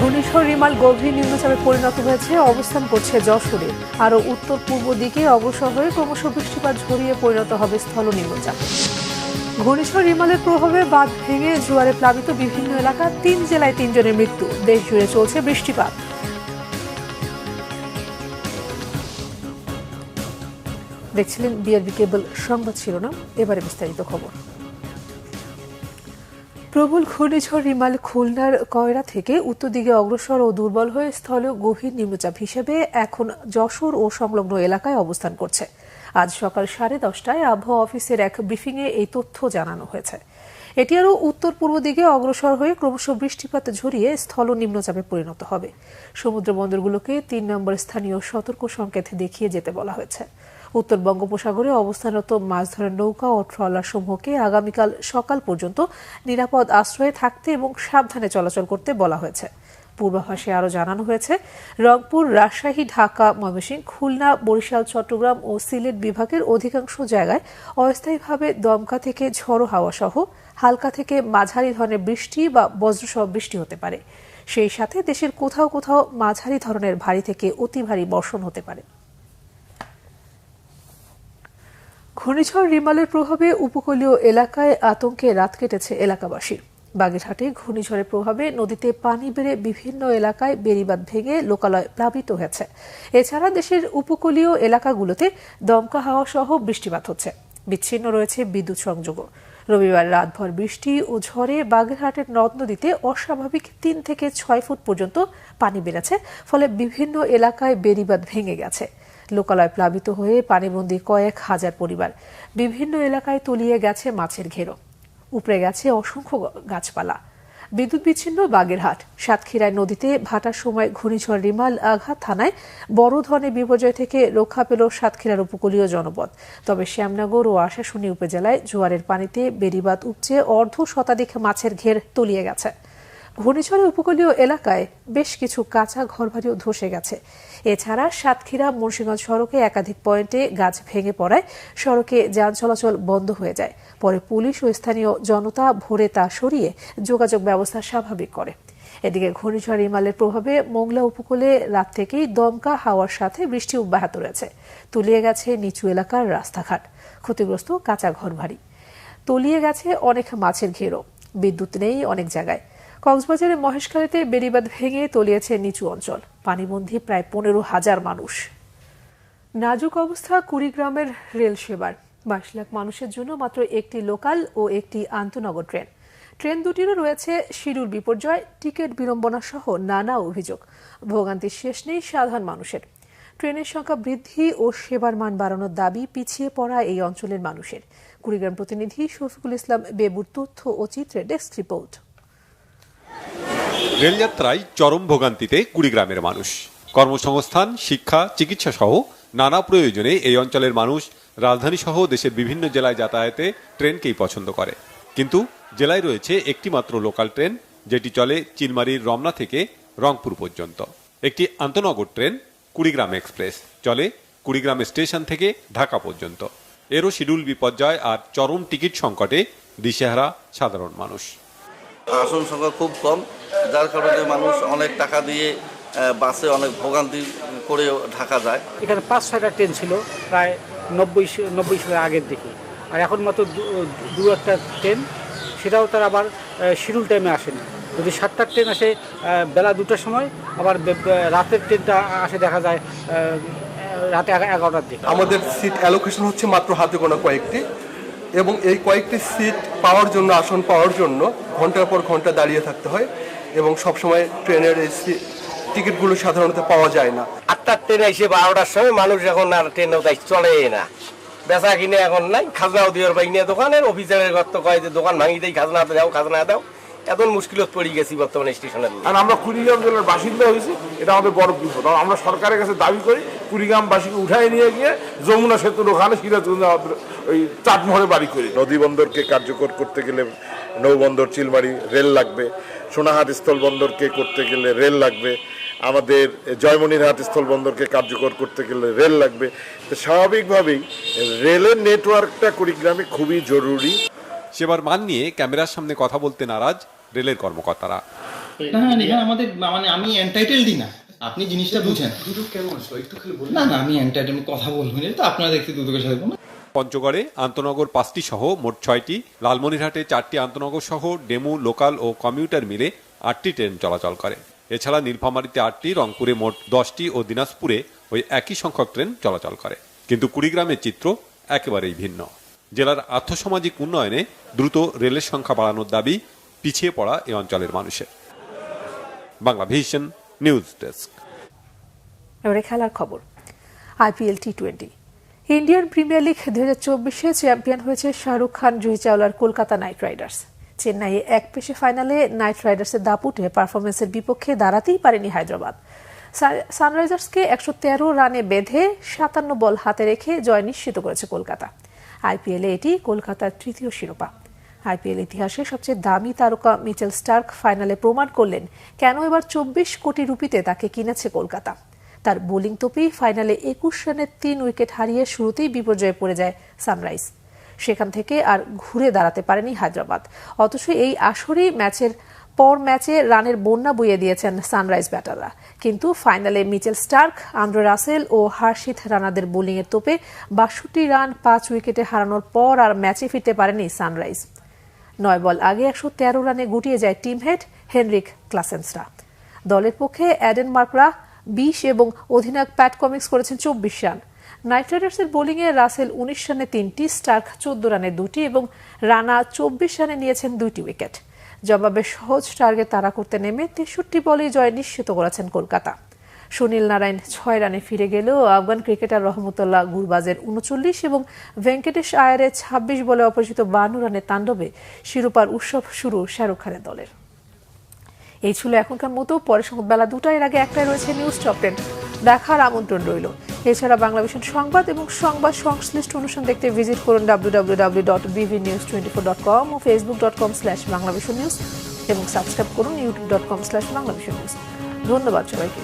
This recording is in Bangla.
ঘূর্ণিঝড় রিমাল গভীর নিম্নচাপে পরিণত হয়েছে, অবস্থান করছে যশোরে। আরও উত্তর পূর্ব দিকে অগ্রসর হয়ে ক্রমশ বৃষ্টিপাত ঝরিয়ে পরিণত হবে স্থল নিম্নচাপ। ঘূর্ণিঝড় রিমালের প্রভাবে বাঁধ ভেঙে জোয়ারে প্লাবিত বিভিন্ন এলাকা, তিন জেলায় তিনজনের মৃত্যু। দেশ জুড়ে চলছে বৃষ্টিপাত। দেখছিলেন বিআরবি কেবল সংবাদ শিরোনাম, এবারে বিস্তারিত খবর। প্রবল ঘূর্ণিঝড় রিমাল খুলনার কয়রা থেকে উত্তর দিকে অগ্রসর ও দুর্বল হয়ে স্থলে গভীর নিম্নচাপ হিসেবে এখন যশোর ও সংলগ্ন এলাকায় অবস্থান করছে। আজ সকাল সাড়ে দশটায় আবহাওয়া অফিসের এক ব্রিফিংয়ে এই তথ্য জানানো হয়েছে। এটি আরও উত্তর পূর্ব দিকে অগ্রসর হয়ে ক্রমশ বৃষ্টিপাত ঝরিয়ে স্থল নিম্নচাপে পরিণত হবে। সমুদ্র বন্দরগুলোকে তিন নম্বর স্থানীয় সতর্ক সংকেত দেখিয়ে যেতে বলা হয়েছে। উত্তর বঙ্গোপসাগরে অবস্থানরত মাছ ধরার নৌকা ও ট্রলার সমূহকে আগামীকাল সকাল পর্যন্ত নিরাপদ আশ্রয়ে থাকতে এবং সাবধানে চলাচল করতে বলা হয়েছে। পূর্বাভাসে আরও জানানো হয়েছে, রংপুর, রাজশাহী, ঢাকা, ময়মনসিংহ, খুলনা, বরিশাল, চট্টগ্রাম ও সিলেট বিভাগের অধিকাংশ জায়গায় অস্থায়ীভাবে দমকা থেকে ঝড়ো হাওয়া সহ হালকা থেকে মাঝারি ধরনের বৃষ্টি বা বজ্রসহ বৃষ্টি হতে পারে। সেই সাথে দেশের কোথাও কোথাও মাঝারি ধরনের ভারী থেকে অতি ভারী বর্ষণ হতে পারে। ঘূর্ণিঝড় রিমালের প্রভাবে উপকূলীয় এলাকায় আতঙ্কে রাত কেটেছে এলাকাবাসীর বাগেরহাটে ঘূর্ণিঝড়ের প্রভাবে নদীতে পানি বেড়ে বিভিন্ন এলাকায় বেড়িবাঁধ ভেঙে লোকালয় প্লাবিত হয়েছে। এছাড়া দেশের উপকূলীয় এলাকাগুলোতে দমকা হাওয়া সহ বৃষ্টিপাত হচ্ছে। বিচ্ছিন্ন রয়েছে বিদ্যুৎ সংযোগও। রবিবার রাতভর বৃষ্টি ও ঝড়ে বাগেরহাটের নদ নদীতে অস্বাভাবিক তিন থেকে ছয় ফুট পর্যন্ত পানি বেড়েছে, ফলে বিভিন্ন এলাকায় বেড়িবাঁধ ভেঙে গেছে। লোকালয় প্লাবিত হয়ে পানিবন্দী কয়েক হাজার পরিবার বিভিন্ন এলাকায় তলিয়ে গেছে মাছের ঘেরো। উপড়ে গেছে অসংখ্য গাছপালা। বিদ্যুৎ বিচ্ছিন্ন বাগেরহাট। সাতক্ষীরায় নদীতে ভাটার সময় ঘূর্ণিঝড় রিমাল আঘাত থানায় বড় ধরনের বিপর্যয় থেকে রক্ষা পেল সাতক্ষীরার উপকূলীয় জনপদ। তবে শ্যামনগর ও আশাশুনি উপজেলায় জোয়ারের পানিতে বেড়িবাদ উপচে অর্ধ শতাধিক মাছের ঘের তলিয়ে গেছে। ঘূর্ণিঝড়ে উপকূলীয় এলাকায় বেশ কিছু কাঁচা ঘরবাড়িও ধসে গেছে। এছাড়া সাতক্ষীরা, মুন্সিগঞ্জ সড়কে একাধিক পয়েন্টে গাছ ভেঙে পড়ায় সড়কে যান চলাচল বন্ধ হয়ে যায়। পরে পুলিশ ও স্থানীয় জনতা ভোরে তা সরিয়ে যোগাযোগ ব্যবস্থা স্বাভাবিক করে। এদিকে ঘূর্ণিঝড় ইমালের প্রভাবে মোংলা উপকূলে রাত থেকেই দমকা হাওয়ার সাথে বৃষ্টি অব্যাহত রয়েছে। তলিয়ে গেছে নিচু এলাকার রাস্তাঘাট। ক্ষতিগ্রস্ত কাঁচা ঘরবাড়ি। তলিয়ে গেছে অনেক মাছের ঘেরও। বিদ্যুৎ নেই অনেক জায়গায়। কক্সবাজারের মহেশখালীতে বেড়িবাঁধ ভেঙে তলিয়েছে নিচু অঞ্চল। পানিবন্ধী প্রায় পনেরো হাজার মানুষ। নাজুক অবস্থা কুড়িগ্রামের রেল সেবার। বাইশ লাখ মানুষের জন্য মাত্র একটি লোকাল ও একটি আন্তনগর ট্রেন। ট্রেন দুটিরও রয়েছে শিরুর বিপর্যয়, টিকিট বিড়ম্বনা সহ নানা অভিযোগ। ভোগান্তির শেষ নেই সাধারণ মানুষের। ট্রেনের সংখ্যা বৃদ্ধি ও সেবার মান বাড়ানোর দাবি পিছিয়ে পড়া এই অঞ্চলের মানুষের। কুড়িগ্রাম প্রতিনিধি শফিকুল ইসলাম বেবুর তথ্য ও চিত্রে ডেস্ক রিপোর্ট। রেলযাত্রায় চরম ভোগান্তিতে কুড়িগ্রামের মানুষ। কর্মসংস্থান, শিক্ষা, চিকিৎসা সহ নানা প্রয়োজনে এই অঞ্চলের মানুষ রাজধানী সহ দেশের বিভিন্ন জেলায় যাতায়াতে ট্রেনকেই পছন্দ করে। কিন্তু জেলায় রয়েছে একটি মাত্র লোকাল ট্রেন, যেটি চলে চিলমারির রমনা থেকে রংপুর পর্যন্ত। একটি আন্তনগর ট্রেন, কুড়িগ্রাম এক্সপ্রেস, চলে কুড়িগ্রাম স্টেশন থেকে ঢাকা পর্যন্ত। এরও শিডিউল বিপর্যয় আর চরম টিকিট সংকটে দিশেহারা সাধারণ মানুষ। আসন সংখ্যা খুব কম। যার কারণে মানুষ অনেক টাকা দিয়ে বাসে অনেক ভোগান্তি করে ঢাকা যায়। এখানে পাঁচ ছয়টা ট্রেন ছিল প্রায় নব্বই নব্বই সালের আগের দিকে। আর এখন মাত্র দু- দু একটা ট্রেন সেটাও তার আবার শিডিউল টাইমে আসেনি। যদি সাতটার ট্রেন আসে বেলা দুটার সময় আবার রাতের ট্রেনটা আসে দেখা যায় রাতে এগা- এগারোটার দিকে। আমাদের সিট অ্যালোকেশন হচ্ছে মাত্র হাতে গোনা কয়েকটি এবং এই কয়েকটি সিট পাওয়ার জন্য আসন পাওয়ার জন্য ঘণ্টার পর ঘণ্টা দাঁড়িয়ে থাকতে হয়। এবং সবসময় ট্রেনের টিকিটগুলো সাধারণত পাওয়া যায় না। আটটার ট্রেন এসে বারোটার সময় মানুষ এখন আর ট্রেন তাই চলে না। বেচা কিনে এখন নাই খাজনাও দিয়ে পাই নিয়ে দোকানের অফিসারের গত কয় যে দোকান ভাঙি দেয় খাজনা দাও খাজনা দাও। এত মুশকিলত পড়ে গেছি বর্তমানে স্টেশনের আর আমরা কুড়িগ্রাম জেলার বাসিন্দা হয়েছি এটা আমাদের বড় বিপদ। আমরা সরকারের কাছে দাবি করি কুড়িগ্রামবাসীকে উঠায় নিয়ে গিয়ে যমুনা সেতুর ওখানে সিরাজগঞ্জ ওই চাটমোহরে বাড়ি করি নদী বন্দরকে কার্যকর করতে গেলে নৌবন্দর চিলমারি রেল লাগবে। সোনাহাট স্থল বন্দরকে করতে গেলে রেল লাগবে। আমাদের জয়মনিরহাট স্থল বন্দরকে কার্যকর করতে গেলে রেল লাগবে। তো স্বাভাবিকভাবেই রেলের নেটওয়ার্কটা কুড়িগ্রামে খুবই জরুরি। সেবার মান নিয়ে ক্যামেরার সামনে কথা বলতে নারাজ রেলের কর্মকর্তারা। না না আমাদের মানে আমি এন্টাইটেলডই না। আপনি জিনিসটা বুঝেন। না না আমি এন্টাইটেল কথা বলবেন তো আপনারা দেখতে দুদকের সাথে বলুন। পঞ্চগড়ে আন্তনগর পাঁচটি সহ মোট ছয়টি লালমনিরহাটে চারটি আন্তনগর সহ ডেমু লোকাল ও কমিউটার মিলে আটটি ট্রেন চলাচল করে। এছাড়া নীলফামারীতে আটটি রংপুরে মোট দশটি ও দিনাজপুরে ওই একই সংখ্যক ট্রেন চলাচল করে। কিন্তু কুড়িগ্রামের চিত্র একেবারেই ভিন্ন। জেলার আর্থসামাজিক উন্নয়নে দ্রুত রেলের সংখ্যা বাড়ানোর দাবি পিছিয়ে পড়া এ অঞ্চলের মানুষের। Bangla vision news desk. এবারে খেলার খবর। IPL T twenty Indian Premier League দুই হাজার চব্বিশে চ্যাম্পিয়ন হয়েছে শাহরুখ খান, জুহি চাওলার কলকাতা নাইট রাইডার্স। চেন্নাইয়ে এক পেশে ফাইনালে নাইট রাইডার্সের দাপুটে পারফরমেন্সের বিপক্ষে দাঁড়াতেই পারেনি হায়দ্রাবাদ। সানরাইজার্সকে একশো তেরো রানে বেঁধে সাতান্ন বল হাতে রেখে জয় নিশ্চিত করেছে কলকাতা। আইপিএলে এটি কলকাতার তৃতীয় শিরোপা। আইপিএল ইতিহাসে সবচেয়ে দামি তারকা মিচেল স্টার্ক ফাইনালে প্রমাণ করলেন কেন এবার চব্বিশ কোটি রুপিতে তাকে কিনেছে কলকাতা। তার বোলিং তোপেই ফাইনালে একুশ রানের তিন উইকেট হারিয়ে শুরুতেই বিপর্যয়ে পড়ে যায় সানরাইজ। সেখান থেকে আর ঘুরে দাঁড়াতে পারেনি হায়দ্রাবাদ। অথচ এই আসরেই ম্যাচের পর ম্যাচে রানের বন্যা বইয়ে দিয়েছেন সানরাইজ ব্যাটাররা। কিন্তু ফাইনালে মিচেল স্টার্ক, আন্দ্রে রাসেল ও হার্ষিত রানাদের বোলিংয়ের তোপে বাষট্টি রান, পাঁচ উইকেটে হারানোর পর আর ম্যাচে ফিরতে পারেনি সানরাইজ। নয় বল আগে একশো তেরো রানে গুটিয়ে যায় টিম হেড হেনরিক ক্লাসেন্সরা। দলের পক্ষে অ্যাডেন মার্করা বিশ এবং অধিনায়ক প্যাট কমিক্স করেছেন চব্বিশ রান। নাইট রাইডার্সের বোলিংয়ে রাসেল উনিশ রানে তিনটি, স্টার্ক চোদ্দ রানে দুটি এবং রানা চব্বিশ রানে নিয়েছেন দুইটি উইকেট। জবাবে সহজ টার্গেট তাড়া করতে নেমে তেষট্টি বলেই জয় নিশ্চিত করেছেন কলকাতা। সুনীল নারায়ণ ছয় রানে ফিরে গেলেও আফগান ক্রিকেটার রহমতুল্লাহ গুরবাজের উনচল্লিশ এবং ভেঙ্কটেশ আয়ারের ছাব্বিশ বলে অপরিচিত বান্ন রানের তাণ্ডবে শিরোপার উৎসব শুরু শাহরুখ খানের দলের। এই ছিল এখনকার মতো পরে বেলা এর আগে একটাই রয়েছে নিউজ টপ টেন দেখার আমন্ত্রণ রইল। এছাড়া বাংলা ভিশন সংবাদ এবং সংবাদ সংশ্লিষ্ট অনুষ্ঠান দেখতে ভিজিট করুন W W W dot BV news twenty four dot com ও Facebook dot com slash Bangla vision news এবং সাবস্ক্রাইব করুন YouTube dot com slash Bangla news ধন্যবাদ সবাইকে।